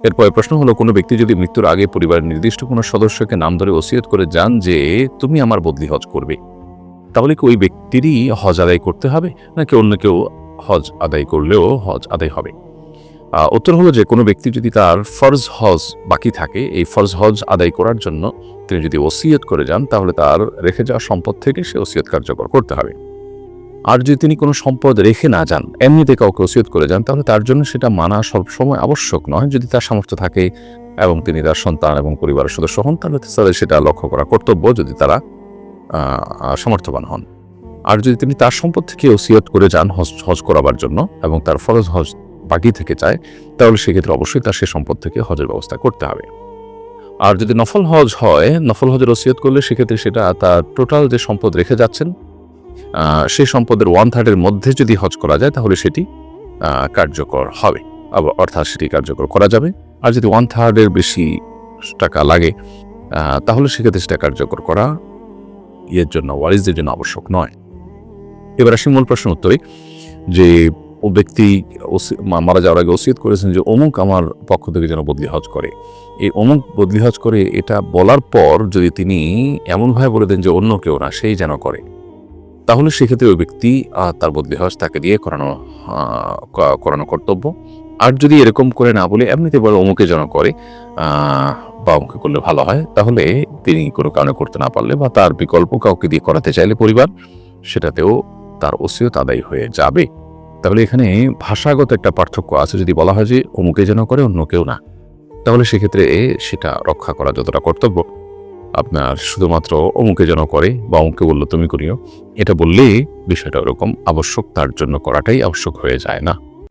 এরপরে প্রশ্ন হলো, কোনো ব্যক্তি যদি মৃত্যুর আগে পরিবারের নির্দিষ্ট কোনো সদস্যকে নাম ধরে ওসিয়ত করে যান যে, তুমি আমার বদলি হজ করবে, তাহলে কি ওই ব্যক্তিরই হজ আদায় করতে হবে, নাকি অন্য কেউ হজ আদায় করলেও হজ আদায় হবে? উত্তর হলো যে, কোনো ব্যক্তি যদি তার ফরজ হজ বাকি থাকে, এই ফরজ হজ আদায় করার জন্য তিনি যদি ওসিয়ত করে যান, তাহলে তার রেখে যাওয়া সম্পদ থেকে সে ওসিয়ত কার্যকর করতে হবে। আর যদি তিনি কোনো সম্পদ রেখে না যান, এমনিতে কাউকে ওসিয়ত করে যান, তাহলে তার জন্য সেটা মানা সবসময় আবশ্যক নয়। যদি তার সামর্থ্য থাকে এবং তিনি তার সন্তান এবং পরিবারের সদস্য হন, তাহলে তাদের সেটা লক্ষ্য করা কর্তব্য যদি তারা সমর্থবান হন। আর যদি তিনি তার সম্পদ থেকে ওসিয়ত করে যান হজ হজ করাবার জন্য এবং তার ফরজ হজ বাকি থেকে চায় তাহলে সেক্ষেত্রে অবশ্যই তার সে সম্পদ থেকে হজের ব্যবস্থা করতে হবে। আর যদি নফল হজ হয়, নফল হজের ওসিয়ত করলে সেক্ষেত্রে সেটা তার টোটাল যে সম্পদ রেখে যাচ্ছেন সেই সম্পদের ওয়ান থার্ডের মধ্যে যদি হজ করা যায়, তাহলে সেটি কার্যকর হবে। অর্থাৎ সেটি কার্যকর করা যাবে। আর যদি ওয়ান থার্ডের বেশি টাকা লাগে তাহলে সেক্ষেত্রে সেটা কার্যকর করা ইয়ের জন্য, ওয়ারিসদের জন্য আবশ্যক নয়। এবার আসি মূল প্রশ্ন উত্তরে, যে ও ব্যক্তি মারা যাওয়ার আগে ওসিয়ত করেছেন যে, অমুক আমার পক্ষ থেকে যেন বদলি হজ করে। এই অমুক বদলি হজ করে, এটা বলার পর যদি তিনি এমনভাবে বলে দেন যে, অন্য কেউ না, সেই যেন করে। তাহলে সেক্ষেত্রে ওই ব্যক্তি তার বদলি হজ তাকে দিয়ে করানো করানো কর্তব্য। আর যদি এরকম করে না বলে, এমনিতে বলে অমুকে যেন করে বা অমুকে করলে ভালো হয়, তাহলে তিনি কোনো কারণে করতে না পারলে বা তার বিকল্প কাউকে দিয়ে করাতে চাইলে পরিবার, সেটাতেও তার ওসিয়ত আদায় হয়ে যাবে। তাহলে এখানে ভাষাগত একটা পার্থক্য আছে, যদি বলা হয় যে অমুকে যেন করে অন্য কেউ না। তাহলে সেক্ষেত্রে সেটা রক্ষা করা যতটা কর্তব্য। আপনার শুধুমাত্র অমুকে যেন করে বা অমুকে বলল তুমি করিও। এটা বললে বিষয়টা ওরকম আবশ্যক তার জন্য করাটাই আবশ্যক হয়ে যায় না।